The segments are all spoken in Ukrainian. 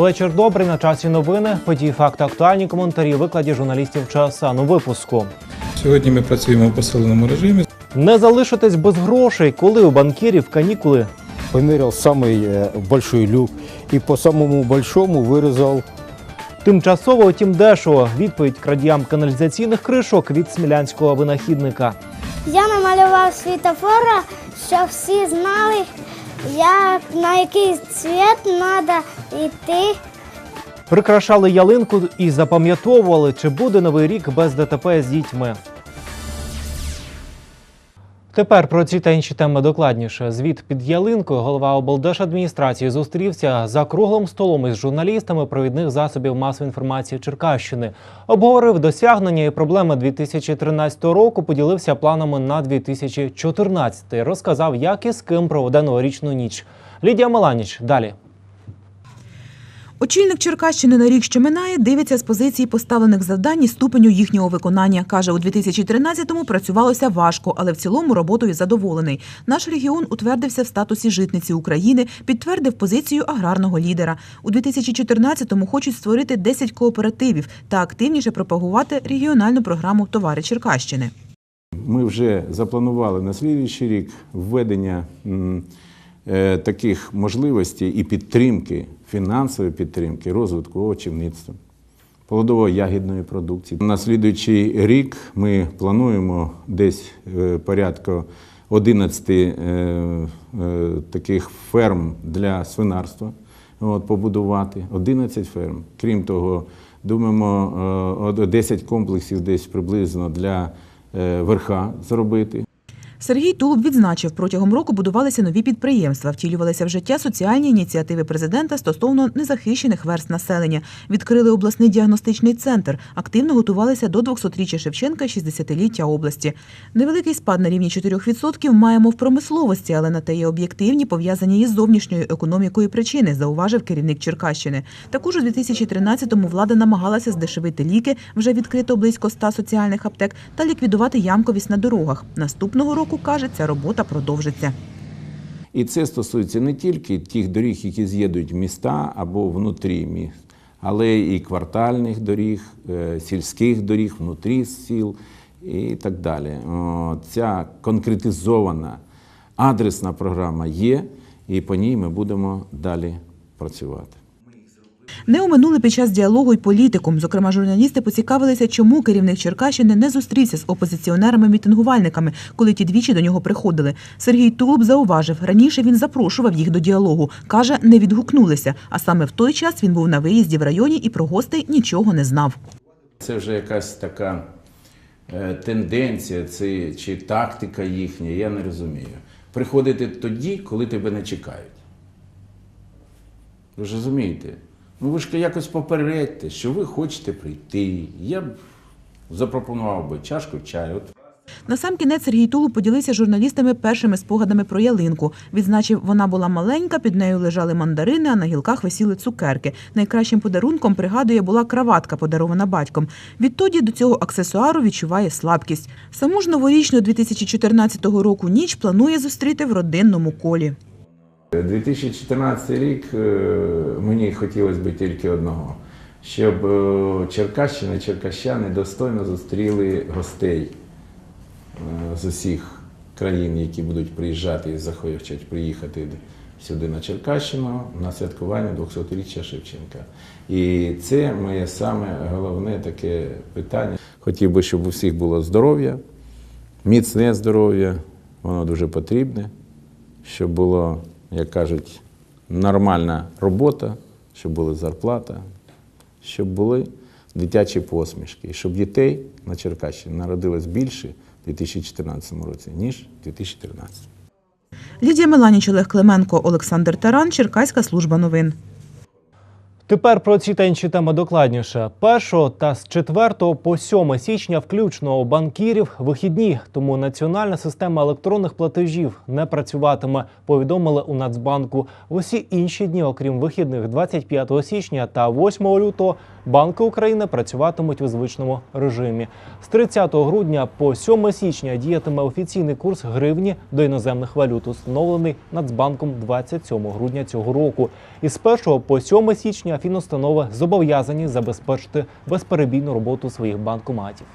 Вечір добрий на часі новини. Події, факти, актуальні коментарі. в Викладі журналістів ЧСАН у випуску. Сьогодні ми працюємо в посиленому режимі. Не залишитись без грошей, коли у банкірів канікули. померил самый э, большой люк и по самому большому вырезал Тимчасово, утім дешево. Відповідь крадіям каналізаційних кришок від смілянського винахідника. Я намалював світофора, щоб всі знали, як, на який цвіт треба йти. Прикрашали ялинку і запам'ятовували, чи буде новий рік без ДТП з дітьми. Тепер про ці та інші теми докладніше. Звіт під ялинкою голова облдержадміністрації зустрівся за круглим столом із журналістами провідних засобів масової інформації Черкащини. Обговорив досягнення і проблеми 2013 року. Поділився планами на 2014. Розказав, як і з ким проведе новорічну ніч. Лідія Маланіч далі. Очільник Черкащини на рік, що минає, дивиться з позиції поставлених завдань і ступеню їхнього виконання. Каже, у 2013-му працювалося важко, але в цілому роботою задоволений. Наш регіон утвердився в статусі житниці України, підтвердив позицію аграрного лідера. У 2014-му хочуть створити 10 кооперативів та активніше пропагувати регіональну програму Товари Черкащини. Ми вже запланували на слідуючий рік введення таких можливостей і підтримки, фінансової підтримки розвитку овочівництва, плодово-ягідної продукції. На слідуючий рік ми плануємо десь е, порядку 11 е, е, таких ферм для свинарства от, побудувати. 11 ферм. Крім того, думаємо е, 10 комплексів десь приблизно для е, верха зробити. Сергій Тулуб відзначив, протягом року будувалися нові підприємства, втілювалися в життя соціальні ініціативи президента стосовно незахищених верст населення. Відкрили обласний діагностичний центр, активно готувалися до 200-річчя Шевченка і 60-ліття області. Невеликий спад на рівні 4% маємо в промисловості, але на те є об'єктивні, пов'язані із зовнішньою економікою причини, зауважив керівник Черкащини. Також у 2013-му влада намагалася здешевити ліки, вже відкрито близько 100 соціальних аптек, та ліквідувати ямковість на дорогах. Наступного року, каже, ця робота продовжиться. І це стосується не тільки тих доріг, які з'єднують міста або внутрі міст, але і квартальних доріг, е, сільських доріг, внутрі сіл і так далі. Ця конкретизована адресна програма є, і по ній ми будемо далі працювати. Не оминули під час діалогу й політикум. Зокрема, журналісти поцікавилися, чому керівник Черкащини не зустрівся з опозиціонерами-мітингувальниками, коли ті двічі до нього приходили. Сергій Тулуб зауважив, раніше він запрошував їх до діалогу. Каже, не відгукнулися. А саме в той час він був на виїзді в районі і про гостей нічого не знав. Це вже якась така е, тенденція чи тактика їхня, я не розумію. Приходити тоді, коли тебе не чекають. Ви ж розумієте? Ну ви ж якось попередьте, що ви хочете прийти. Я б запропонував би чашку чаю. Насамкінець Сергій Тулуб поділився журналістами першими спогадами про ялинку. Відзначив, вона була маленька, під нею лежали мандарини, а на гілках висіли цукерки. Найкращим подарунком, пригадує, була краватка, подарована батьком. Відтоді до цього аксесуару відчуває слабкість. Саму ж новорічну 2014 року ніч планує зустріти в родинному колі. 2014 рік е, мені хотілося б тільки одного, щоб е, Черкащина, черкащани достойно зустріли гостей е, з усіх країн, які будуть приїжджати і захочуть приїхати сюди на Черкащину на святкування 200-річчя Шевченка. І це моє саме головне таке питання. Хотів би, щоб у всіх було здоров'я, міцне здоров'я, воно дуже потрібне, щоб було, як кажуть, нормальна робота, щоб була зарплата, щоб були дитячі посмішки, і щоб дітей на Черкащині народилось більше в 2014 році, ніж в 2013. Лідія Меланіч, Олег Клименко, Олександр Таран, Черкаська служба новин. Тепер про ці та інші теми докладніше. 1 та з 4 по 7 січня включно у банкірів вихідні, тому національна система електронних платежів не працюватиме. Повідомили у Нацбанку. Усі інші дні, окрім вихідних 25 січня та 8 лютого, банки України працюватимуть у звичному режимі. З 30 грудня по 7 січня діятиме офіційний курс гривні до іноземних валют, установлений Нацбанком 27 грудня цього року. І з 1 по 7 січня фінустанови зобов'язані забезпечити безперебійну роботу своїх банкоматів.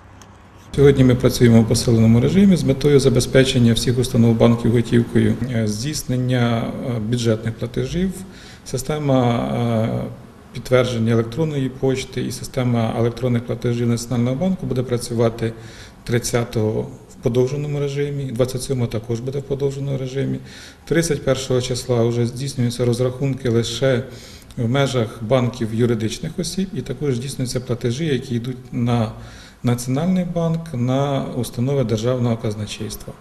Сьогодні ми працюємо в посиленому режимі з метою забезпечення всіх установ банків готівкою, е, здійснення е, бюджетних платежів, система е, підтвердження електронної почти і система електронних платежів Національного банку буде працювати 30-го в подовженому режимі, 27-го також буде в подовженому режимі. 31 числа вже здійснюються розрахунки лише в межах банків юридичних осіб, і також здійснюються платежі, які йдуть на Національний банк, на установи державного казначейства.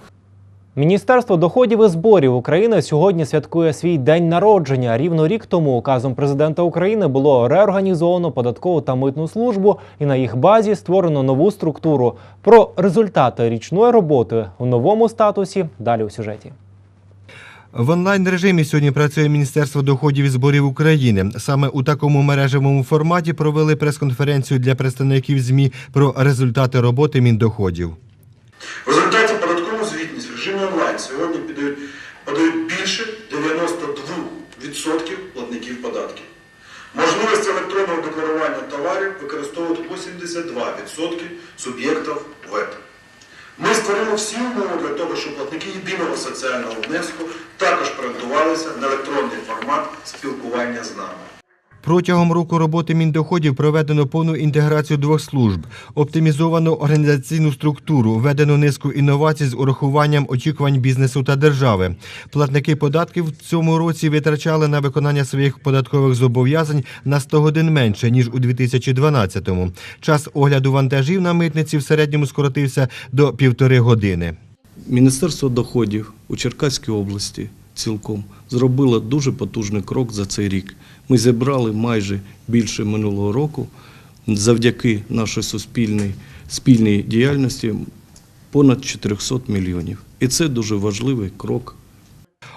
Міністерство доходів і зборів України сьогодні святкує свій день народження. Рівно рік тому указом президента України було реорганізовано податкову та митну службу, і на їх базі створено нову структуру. Про результати річної роботи у новому статусі далі у сюжеті. В онлайн режимі сьогодні працює Міністерство доходів і зборів України. Саме у такому мережевому форматі провели прес-конференцію для представників ЗМІ про результати роботи Міндоходів. В результаті режимі онлайн сьогодні подають, подають більше 92% платників податків. Можливість електронного декларування товарів використовують 82% суб'єктів ВЕТ. Ми створили всі умови для того, щоб платники єдиного соціального внеску також орієнтувалися на електронний формат спілкування з нами. Протягом року роботи Міндоходів проведено повну інтеграцію двох служб, оптимізовано організаційну структуру, введено низку інновацій з урахуванням очікувань бізнесу та держави. Платники податків в цьому році витрачали на виконання своїх податкових зобов'язань на 100 годин менше ніж у 2012-му. Час огляду вантажів на митниці в середньому скоротився до півтори години. Міністерство доходів у Черкаській області цілком зробило дуже потужний крок за цей рік. Ми зібрали майже більше минулого року завдяки нашій суспільній спільній діяльності понад 400 мільйонів. І це дуже важливий крок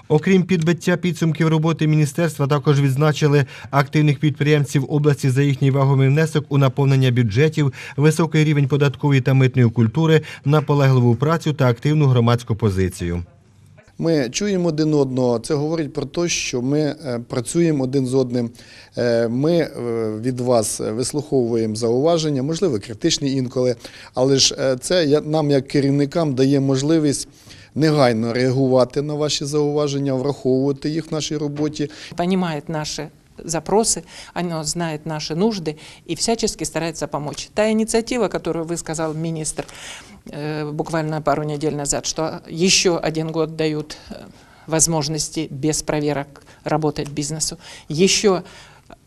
Окрім підбиття підсумків роботи міністерства, також відзначили активних підприємців області за їхній вагомий внесок у наповнення бюджетів, високий рівень податкової та митної культури, наполегливу працю та активну громадську позицію. Ми чуємо один одного. Це говорить про те, що ми е, працюємо один з одним. Е, Ми е, від вас вислуховуємо зауваження, можливо, критичні інколи, але ж це нам, як керівникам, дає можливість негайно реагувати на ваші зауваження, враховувати їх в нашій роботі. Понімають наши запросы, оно знает наши нужды и всячески старается помочь. Та инициатива, которую высказал министр э, буквально пару недель назад, что еще один год дают э, возможности без проверок работать бизнесу, еще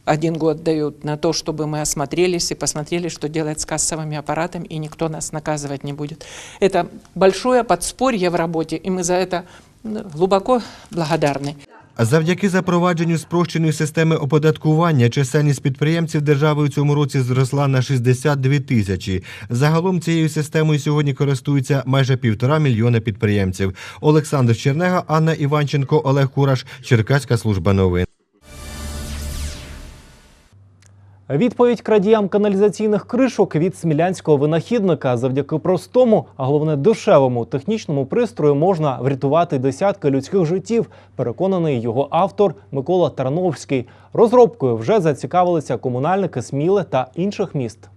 один год дают на то, чтобы мы осмотрелись и посмотрели, что делать с кассовыми аппаратами, и никто нас наказывать не будет. Это большое подспорье в работе, и мы за это ну, глубоко благодарны. Завдяки запровадженню спрощеної системи оподаткування чисельність підприємців держави у цьому році зросла на 62 тисячі. Загалом цією системою сьогодні користуються майже півтора мільйона підприємців. Олександр Чернега, Анна Іванченко, Олег Кураш, Черкаська служба новин. Відповідь крадіям каналізаційних кришок від смілянського винахідника завдяки простому, а головне дешевому технічному пристрою можна врятувати десятки людських життів. Переконаний його автор Микола Тарновський. Розробкою вже зацікавилися комунальники Сміли та інших міст.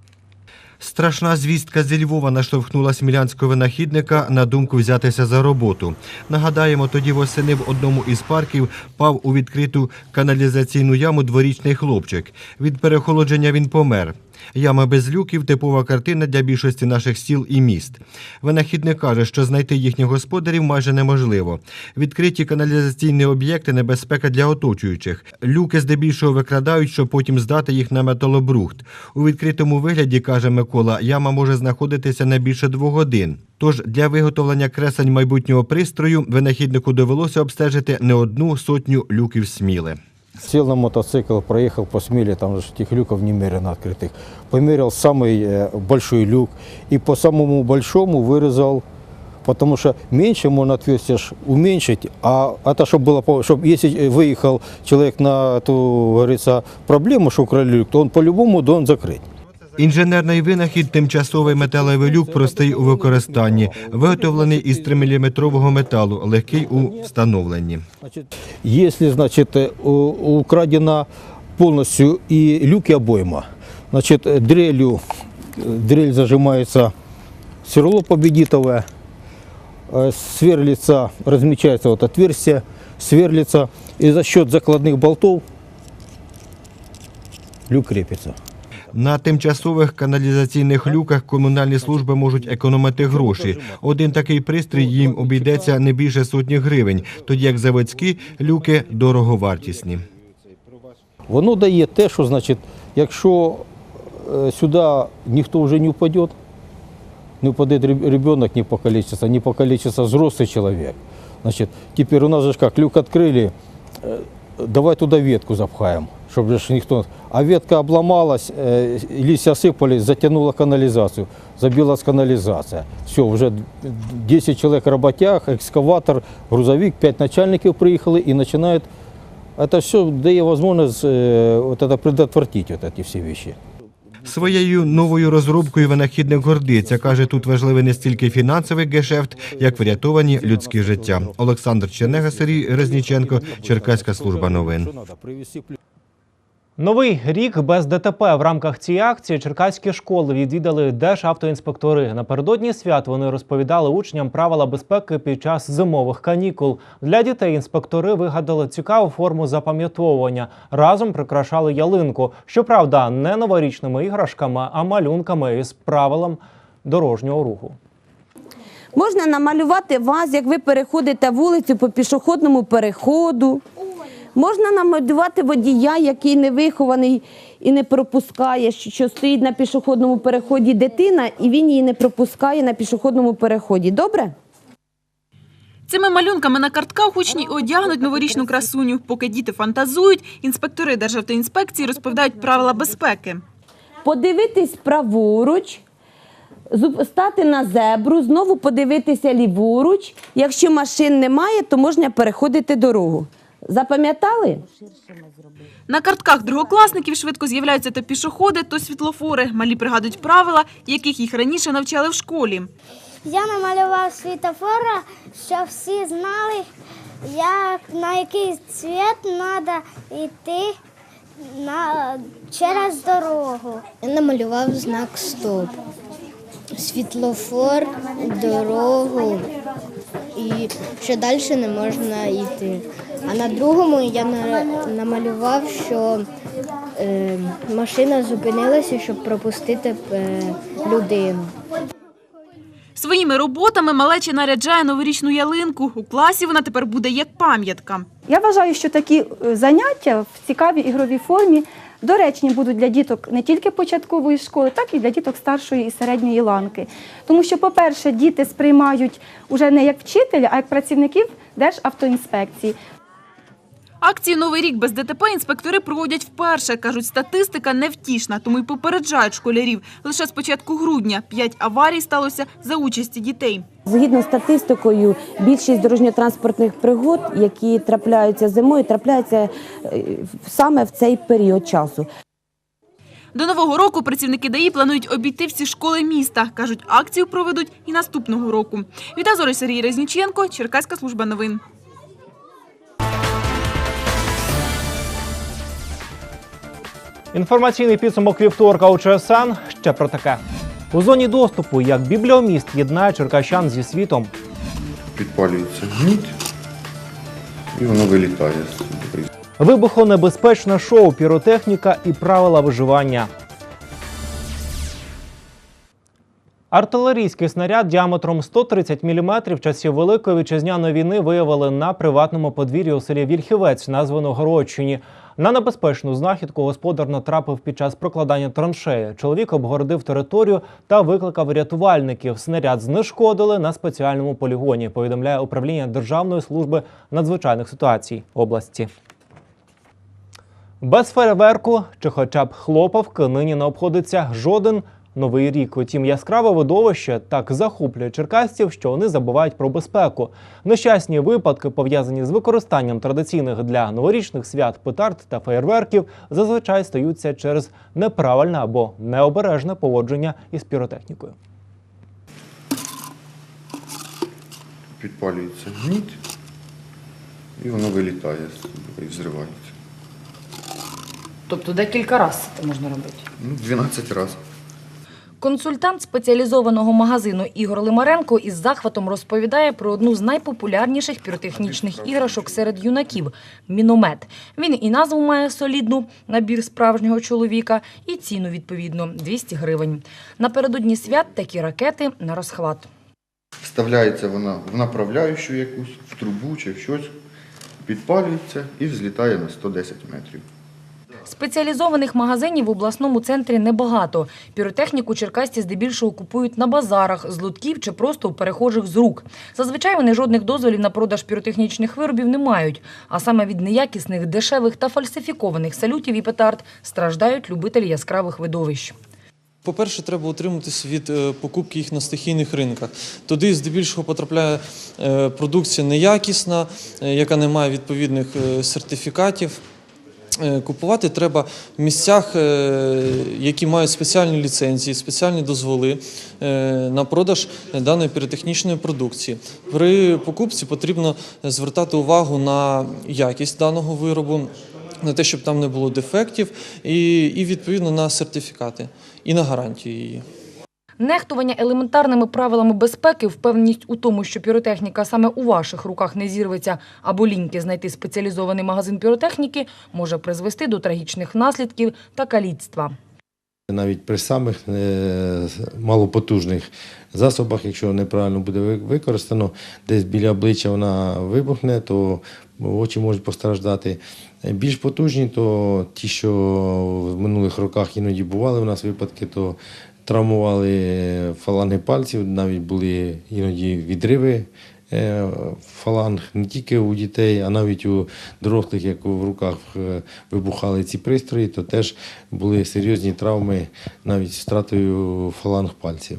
Страшна звістка зі Львова наштовхнула смілянського винахідника на думку взятися за роботу. Нагадаємо, тоді восени в одному із парків пав у відкриту каналізаційну яму дворічний хлопчик. Від перехолодження він помер. Яма без люків типова картина для більшості наших сіл і міст. Винахідник каже, що знайти їхніх господарів майже неможливо. Відкриті каналізаційні об'єкти небезпека для оточуючих. Люки здебільшого викрадають, щоб потім здати їх на металобрухт. У відкритому вигляді, каже Микола, яма може знаходитися не більше двох годин. Тож для виготовлення кресень майбутнього пристрою винахіднику довелося обстежити не одну сотню люків сміли. Сел на мотоцикл, проехал по Смеле, там же этих люков немерено открытых. Померил самый э, большой люк и по самому большому вырезал, потому что меньше можно отверстие ж уменьшить, а это чтобы было, чтобы если выехал человек на эту, говорится, проблему, что украли люк, то он по-любому должен закрыть. Інженерний винахід тимчасовий металевий люк простий у використанні, виготовлений із 3-мм металу, легкий у встановленні. Значит, если, значит, э, у- украдено полностью и люк, и обойма. Значит, э, дрелью, э, дрель зажимается сверло победитовое, э, сверлится, размечается вот отверстие, сверлится, и за счет закладных болтов люк крепится. На тимчасових каналізаційних люках комунальні служби можуть економити гроші. Один такий пристрій їм обійдеться не більше сотні гривень, тоді як заводські люки дороговартісні. Воно дає те, що значить, якщо е, сюди ніхто вже не впаде, не впаде ребенок, не покалечится, не покалечится взрослый человек. Значит, теперь у нас же ж как, люк открыли, э, давай туда ветку запхаем, чтобы же ж никто... А ветка обломалась, э, листья осыпались, затянула канализацию, забилась канализация. Все, уже 10 человек работяг, экскаватор, грузовик, 5 начальников приехали и начинают это все дає возможность э, вот это предотвратить вот эти все вещи. Своєю новою розробкою винахідник гордиться. Каже, тут важливий не стільки фінансовий гешефт, як врятовані людські життя. Олександр Чернега, Сергій Резніченко, Черкаська служба новин. Новий рік без ДТП в рамках цієї акції черкаські школи відвідали державтоінспектори. Напередодні свят вони розповідали учням правила безпеки під час зимових канікул. Для дітей інспектори вигадали цікаву форму запам'ятовування. Разом прикрашали ялинку. Щоправда, не новорічними іграшками, а малюнками із правилам дорожнього руху. Можна намалювати вас, як ви переходите вулицю по пішохідному переходу. Можна намалювати водія, який не вихований і не пропускає, що стоїть на пішохідному переході дитина, і він її не пропускає на пішохідному переході. Добре? Цими малюнками на картках учні одягнуть новорічну красуню. Поки діти фантазують, інспектори Державтоінспекції розповідають правила безпеки. Подивитись праворуч, стати на зебру, знову подивитися ліворуч. Якщо машин немає, то можна переходити дорогу. Запам'ятали? На картках другокласників швидко з'являються то пішоходи, то світлофори. Малі пригадують правила, яких їх раніше навчали в школі. Я намалював світофора, щоб всі знали, як, на який цвіт треба йти на, через дорогу. Я намалював знак стоп, світлофор, дорогу і що далі не можна йти. А на другому я на- намалював, що е, машина зупинилася, щоб пропустити е, людину. Своїми роботами малеча наряджає новорічну ялинку. У класі вона тепер буде як пам'ятка. Я вважаю, що такі е, заняття в цікавій ігровій формі доречні будуть для діток не тільки початкової школи, так і для діток старшої і середньої ланки. Тому що, по-перше, діти сприймають уже не як вчителя, а як працівників Державтоінспекції. Акцію Новий рік без ДТП інспектори проводять вперше. Кажуть, статистика невтішна, тому й попереджають школярів. Лише з початку грудня п'ять аварій сталося за участі дітей. Згідно з статистикою, більшість дорожньо-транспортних пригод, які трапляються зимою, трапляються е, саме в цей період часу. До нового року працівники ДАІ планують обійти всі школи міста. Кажуть, акцію проведуть і наступного року. Вітаю Зори Сергій Резніченко, Черкаська служба новин. Інформаційний підсумок вівторка у ЧСН. Ще про таке. У зоні доступу як бібліоміст єднає черкащан зі світом. підпалюється гніт, і воно вилітає Вибухонебезпечне шоу, піротехніка і правила виживання. Артилерійський снаряд діаметром 130 мм часів Великої вітчизняної війни виявили на приватному подвір'ї у селі Вільхівець, названо Городчині. На небезпечну знахідку господар натрапив під час прокладання траншеї. Чоловік обгородив територію та викликав рятувальників. Снаряд знешкодили на спеціальному полігоні. Повідомляє управління Державної служби надзвичайних ситуацій області. Без фейерверку чи хоча б хлопавки нині не обходиться жоден новий рік. Утім, яскраве видовище так захоплює черкасців, що вони забувають про безпеку. Нещасні випадки, пов'язані з використанням традиційних для новорічних свят петард та фейерверків, зазвичай стаються через неправильне або необережне поводження із піротехнікою. підпалюється гніт, і воно вилітає і взривається. Тобто декілька разів це можна робити. Ну, 12 разів. Консультант спеціалізованого магазину Ігор Лимаренко із захватом розповідає про одну з найпопулярніших піротехнічних іграшок серед юнаків міномет. Він і назву має солідну набір справжнього чоловіка, і ціну відповідно 200 гривень. Напередодні свят такі ракети на розхват. Вставляється вона в направляючу якусь, в трубу чи в щось, підпалюється і взлітає на 110 метрів. Спеціалізованих магазинів в обласному центрі небагато. Піротехніку черкасці здебільшого купують на базарах, з лотків чи просто у перехожих з рук. Зазвичай вони жодних дозволів на продаж піротехнічних виробів не мають. А саме від неякісних, дешевих та фальсифікованих салютів і петард страждають любителі яскравих видовищ. По-перше, треба утриматися від е, покупки їх на стихійних ринках. Туди здебільшого потрапляє е, продукція неякісна, е, яка не має відповідних сертифікатів. Е, Купувати треба в місцях, е, які мають спеціальні ліцензії, спеціальні дозволи е, на продаж даної піротехнічної продукції. При покупці потрібно звертати увагу на якість даного виробу, на те, щоб там не було дефектів, і, і відповідно на сертифікати і на гарантію її. Нехтування елементарними правилами безпеки, впевненість у тому, що піротехніка саме у ваших руках не зірветься, або ліньки знайти спеціалізований магазин піротехніки, може призвести до трагічних наслідків та каліцтва. Навіть при самих е, малопотужних засобах, якщо неправильно буде використано, десь біля обличчя вона вибухне, то очі можуть постраждати. Більш потужні, то ті, що в минулих роках іноді бували у нас випадки, то травмували фаланги пальців, навіть були іноді відриви е, фаланг не тільки у дітей, а навіть у дорослих, як в руках е, вибухали ці пристрої, то теж були серйозні травми навіть з втратою фаланг пальців.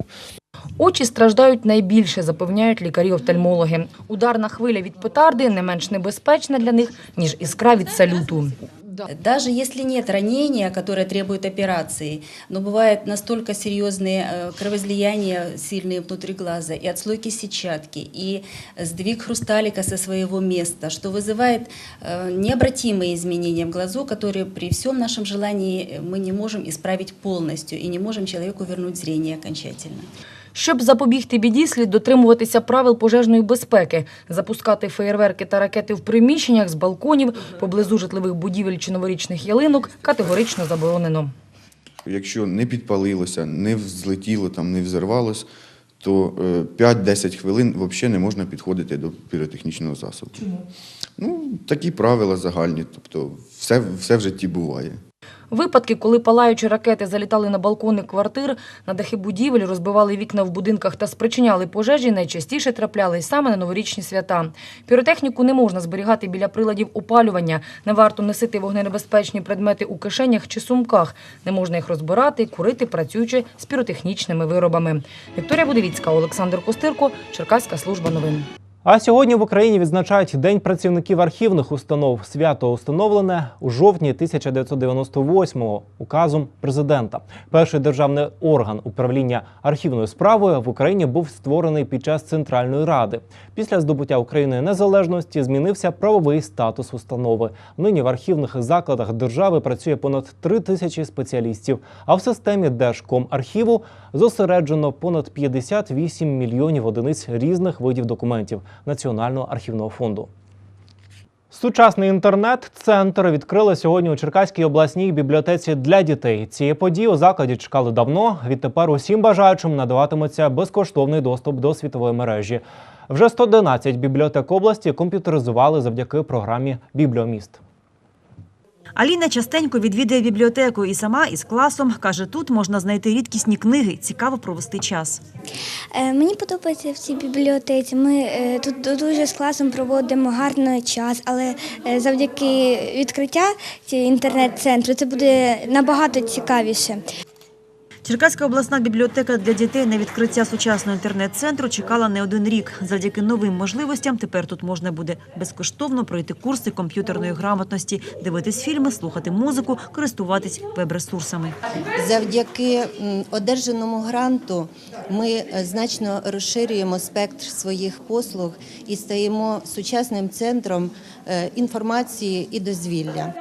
Очі страждають найбільше, запевняють лікарі-офтальмологи. Ударна хвиля від петарди не менш небезпечна для них, ніж іскра від салюту. Даже если нет ранения, которое требует операции, но бывают настолько серьезные э, кровоизлияния сильные внутри глаза и отслойки сетчатки, и сдвиг хрусталика со своего места, что вызывает э, необратимые изменения в глазу, которые при всем нашем желании э, мы не можем исправить полностью и не можем человеку вернуть зрение окончательно. Щоб запобігти біді, слід дотримуватися правил пожежної безпеки, запускати феєрверки та ракети в приміщеннях з балконів, поблизу житлових будівель чи новорічних ялинок категорично заборонено. Якщо не підпалилося, не взлетіло, там, не взорвалось, то е, 5-10 хвилин взагалі не можна підходити до піротехнічного засобу. Чому? Ну, такі правила загальні, тобто все, все в житті буває. Випадки, коли палаючі ракети залітали на балкони квартир, на дахи будівель, розбивали вікна в будинках та спричиняли пожежі, найчастіше траплялись саме на новорічні свята. Піротехніку не можна зберігати біля приладів опалювання, не варто носити вогненебезпечні предмети у кишенях чи сумках, не можна їх розбирати, курити, працюючи з піротехнічними виробами. Вікторія Будовіцька, Олександр Костирко, Черкаська служба новин. А сьогодні в Україні відзначають День працівників архівних установ. Свято установлене у жовтні 1998-го указом президента. Перший державний орган управління архівною справою в Україні був створений під час Центральної ради. Після здобуття Україною незалежності змінився правовий статус установи. Нині в архівних закладах держави працює понад три тисячі спеціалістів. А в системі Держкомархіву зосереджено понад 58 мільйонів одиниць різних видів документів Національного архівного фонду. Сучасний інтернет-центр відкрили сьогодні у Черкаській обласній бібліотеці для дітей. Цієї події у закладі чекали давно. Відтепер усім бажаючим надаватиметься безкоштовний доступ до світової мережі. Вже 111 бібліотек області комп'ютеризували завдяки програмі Бібліоміст. Аліна частенько відвідує бібліотеку і сама із класом каже, тут можна знайти рідкісні книги, цікаво провести час. Е, Мені подобається в цій бібліотеці. Ми е, тут дуже з класом проводимо гарний час, але е, завдяки відкриття інтернет-центру це буде набагато цікавіше. Черкаська обласна бібліотека для дітей на відкриття сучасного інтернет-центру чекала не один рік. Завдяки новим можливостям тепер тут можна буде безкоштовно пройти курси комп'ютерної грамотності, дивитись фільми, слухати музику, користуватись веб-ресурсами. Завдяки одержаному гранту ми е, значно розширюємо спектр своїх послуг і стаємо сучасним центром е, інформації і дозвілля.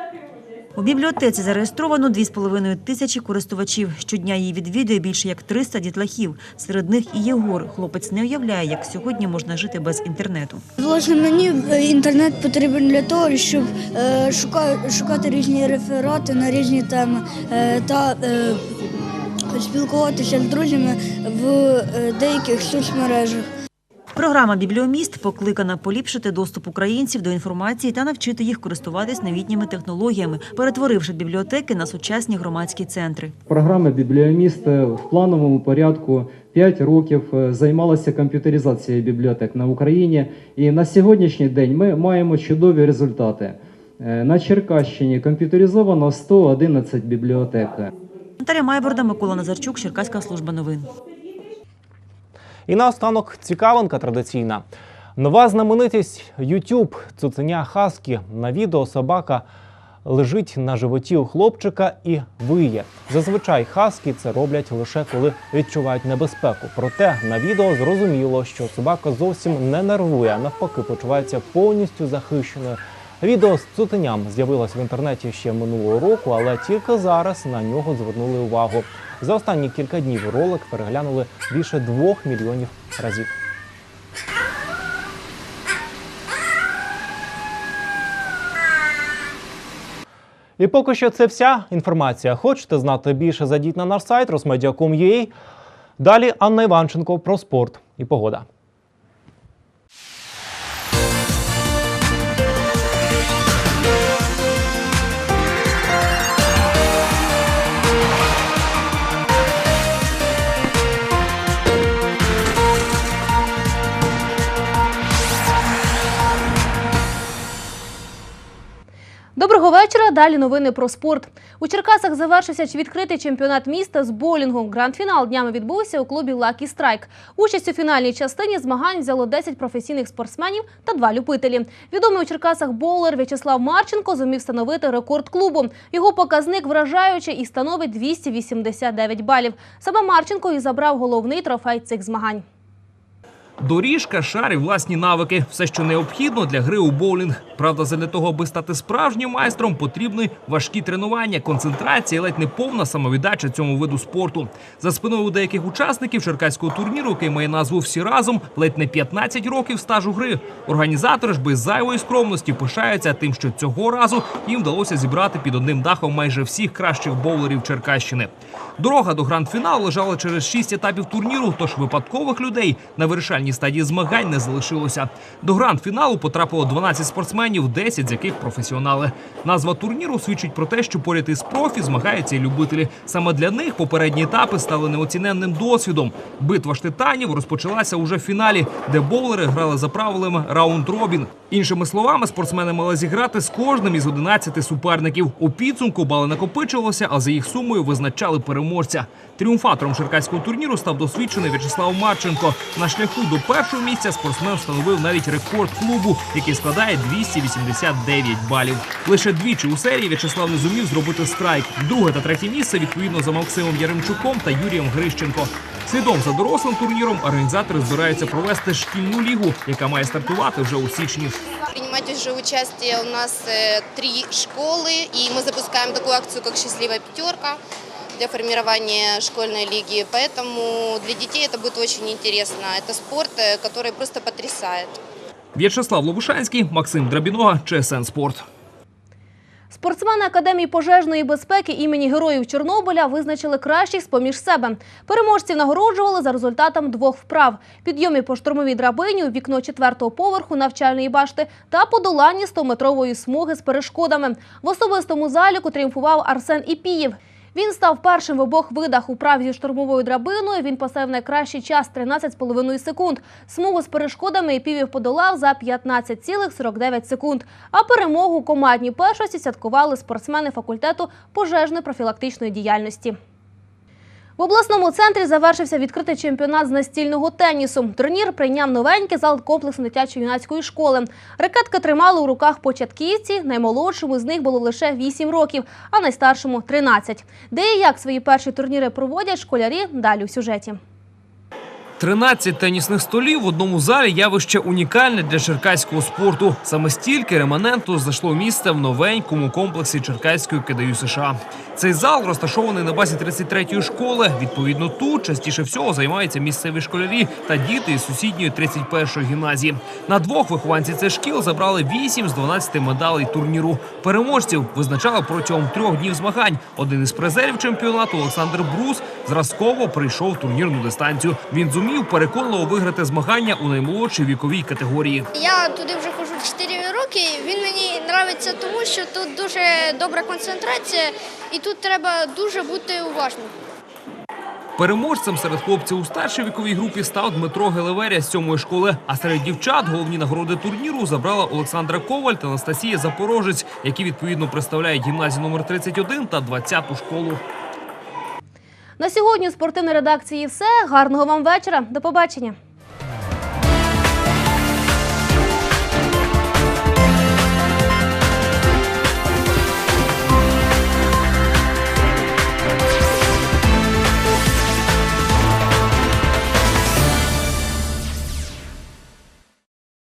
У бібліотеці зареєстровано 2,5 тисячі користувачів. Щодня її відвідує більше як 300 дітлахів. Серед них і Єгор. Хлопець не уявляє, як сьогодні можна жити без інтернету. Власне, мені е, інтернет потрібен для того, щоб е, шукати різні реферати на різні теми е, та спілкуватися з друзями в деяких соцмережах. Програма Бібліоміст покликана поліпшити доступ українців до інформації та навчити їх користуватись новітніми технологіями, перетворивши бібліотеки на сучасні громадські центри. Програма «Бібліоміст» в плановому порядку 5 років е, займалася комп'ютеризацією бібліотек на Україні. І на сьогоднішній день ми маємо чудові результати. Е, На Черкащині комп'ютеризовано 111 бібліотек. Наталя Майборда, Микола Назарчук, Черкаська служба новин. І наостанок цікавинка традиційна. Нова знаменитість YouTube цуценя Хаскі. На відео собака лежить на животі у хлопчика і виє. Зазвичай хаскі це роблять лише коли відчувають небезпеку. Проте на відео зрозуміло, що собака зовсім не нервує, а навпаки, почувається повністю захищеною. Відео з цуценям з'явилось в інтернеті ще минулого року, але тільки зараз на нього звернули увагу. За останні кілька днів ролик переглянули більше двох мільйонів разів. І поки що це вся інформація. Хочете знати більше? Зайдіть на наш сайт rosmedia.com.ua. Далі Анна Іванченко про спорт і погода. Доброго вечора. Далі новини про спорт. У Черкасах завершився відкритий чемпіонат міста з боулінгу. Гранд-фінал днями відбувся у клубі Лакі Страйк. Участь у фінальній частині змагань взяло 10 професійних спортсменів та два любителі. Відомий у Черкасах боулер В'ячеслав Марченко зумів встановити рекорд клубу. Його показник вражаючий і становить 289 балів. Саме Марченко і забрав головний трофей цих змагань. Доріжка, шар і власні навики все, що необхідно для гри у боулінг. Правда, задля того, аби стати справжнім майстром, потрібні важкі тренування, концентрація, ледь не повна самовіддача цьому виду спорту. За спиною у деяких учасників черкаського турніру, який має назву всі разом, ледь не 15 років стажу гри. Організатори ж без зайвої скромності пишаються тим, що цього разу їм вдалося зібрати під одним дахом майже всіх кращих боулерів Черкащини. Дорога до гранд-фіналу лежала через шість етапів турніру, тож випадкових людей на вирішальній стадії змагань не залишилося. До гранд-фіналу потрапило 12 спортсменів, 10 з яких професіонали. Назва турніру свідчить про те, що поряд із профі змагаються і любителі. Саме для них попередні етапи стали неоціненним досвідом. Битва ж титанів розпочалася уже в фіналі, де боулери грали за правилами раунд-робін. Іншими словами, спортсмени мали зіграти з кожним із 11 суперників. У підсумку бали накопичувалося, а за їх сумою визначали переможця. Тріумфатором черкаського турніру став досвідчений В'ячеслав Марченко. На шляху до першого місця спортсмен встановив навіть рекорд клубу, який складає 289 балів. Лише двічі у серії В'ячеслав не зумів зробити страйк. Друге та третє місце відповідно за Максимом Яремчуком та Юрієм Грищенко. Слідом за дорослим турніром організатори збираються провести шкільну лігу, яка має стартувати вже у січні. Принимать уже участие у нас э, три школы, и мы запускаем такую акцию, как «Счастливая пятерка» для формирования школьной лиги. Поэтому для детей это будет очень интересно. Это спорт, э, который просто потрясает. В'ячеслав Лобушанський, Максим Драбінога, ЧСН Спорт. Спортсмени Академії пожежної безпеки імені Героїв Чорнобиля визначили кращих з-поміж себе. Переможців нагороджували за результатом двох вправ: підйомі по штурмовій драбині у вікно четвертого поверху навчальної башти та подоланні 100-метрової смуги з перешкодами. В особистому заліку тріумфував Арсен Іпієв. він став першим в обох видах у правді штурмовою драбиною. Він посев найкращий час 13,5 секунд. Смугу з перешкодами півів подолав за 15,49 секунд. А перемогу у командній першості святкували спортсмени факультету пожежної профілактичної діяльності. В обласному центрі завершився відкритий чемпіонат з настільного тенісу. Турнір прийняв новенький зал комплексу дитячо-юнацької школи. Ракетки тримали у руках початківці. Наймолодшому з них було лише 8 років, а найстаршому 13. Де і як свої перші турніри проводять школярі далі у сюжеті. 13 тенісних столів в одному залі явище унікальне для черкаського спорту. Саме стільки реманенту знайшло місце в новенькому комплексі Черкаської КДЮ США. Цей зал розташований на базі 33-ї школи. Відповідно, тут частіше всього займаються місцеві школярі та діти із сусідньої 31-ї гімназії. На двох вихованці цих шкіл забрали 8 з 12 медалей турніру. Переможців визначали протягом трьох днів змагань. Один із призерів чемпіонату Олександр Брус зразково прийшов турнірну дистанцію. Він зумів переконливо виграти змагання у наймолодшій віковій категорії. Я туди вже ходжу 4 роки. Він мені подобається тому, що тут дуже добра концентрація і тут треба дуже бути уважним. Переможцем серед хлопців у старшій віковій групі став Дмитро Гелеверя з сьомої школи. А серед дівчат головні нагороди турніру забрала Олександра Коваль та Анастасія Запорожець, які відповідно представляють гімназію номер 31 та 20-ту школу. На сьогодні у спортивній редакції все. Гарного вам вечора. До побачення.